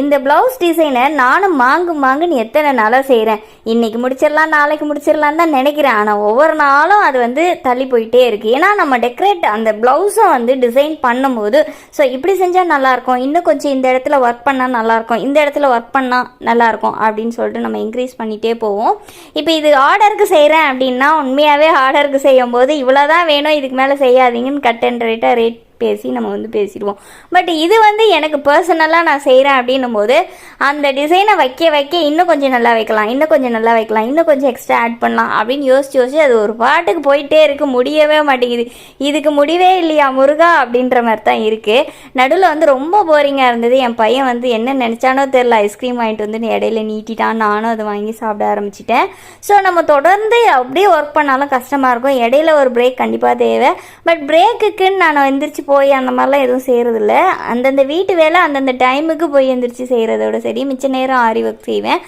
இந்த ப்ளவுஸ் டிசைனை நானும் மாங்கு மாங்குன்னு எத்தனை நாளாக செய்கிறேன் இன்னைக்கு முடிச்சிடலாம் நாளைக்கு முடிச்சிடலாம் தான் நினைக்கிறேன். ஆனால் ஒவ்வொரு நாளும் அது வந்து தள்ளி போயிட்டே இருக்குது ஏன்னா நம்ம டெக்கரேட் அந்த ப்ளவுஸை வந்து டிசைன் பண்ணும்போது ஸோ இப்படி செஞ்சால் நல்லாயிருக்கும். இன்னும் கொஞ்சம் இந்த இடத்துல ஒர்க் பண்ணால் நல்லாயிருக்கும். இந்த இடத்துல ஒர்க் பண்ணால் நல்லாயிருக்கும் அப்படின்னு சொல்லிட்டு நம்ம இன்க்ரீஸ் பண்ணிகிட்டே போவோம். இப்போ இது ஆர்டருக்கு செய்கிறேன் அப்படின்னா உண்மையாகவே ஆர்டருக்கு செய்யும் போது இவ்வளோ தான் வேணும் இதுக்கு மேலே செய்யாதீங்கன்னு கட் அண்ட் ரேட்டாக ரேட் பேசி நம்ம வந்து பேசிடுவோம். பட் இது வந்து எனக்கு பர்சனலாக நான் செய்கிறேன் அப்படின்னும் போது அந்த டிசைனை வைக்க வைக்க இன்னும் கொஞ்சம் நல்லா வைக்கலாம் இன்னும் கொஞ்சம் நல்லா வைக்கலாம் இன்னும் கொஞ்சம் எக்ஸ்ட்ரா ஆட் பண்ணலாம் அப்படின்னு யோசிச்சு யோசிச்சு அது ஒரு பாட்டுக்கு போயிட்டே இருக்கு. முடியவே மாட்டேங்குது. இதுக்கு முடிவே இல்லையா முருகா அப்படின்ற மாதிரி தான் இருக்குது நடுவில் வந்து ரொம்ப போரிங்காக இருந்தது. என் பையன் வந்து என்ன நினச்சானோ தெரில ஐஸ்கிரீம் வாங்கிட்டு வந்து இடையில நீட்டிட்டான். நானும் அதை வாங்கி சாப்பிட ஆரம்பிச்சிட்டேன். ஸோ நம்ம தொடர்ந்து அப்படியே ஒர்க் பண்ணாலும் கஷ்டமாக இருக்கும். இடையில ஒரு பிரேக் கண்டிப்பாக தேவை. பட் பிரேக்குக்குன்னு நான் எந்திரிச்சு போய் அந்த மாதிரிலாம் எதுவும் செய்கிறதில்ல அந்தந்த வீட்டு வேலை அந்தந்த டைமுக்கு போய் எந்திரிச்சு செய்கிறதோட சரி. மிச்ச நேரம் ஆரி ஒர்க் செய்வேன்.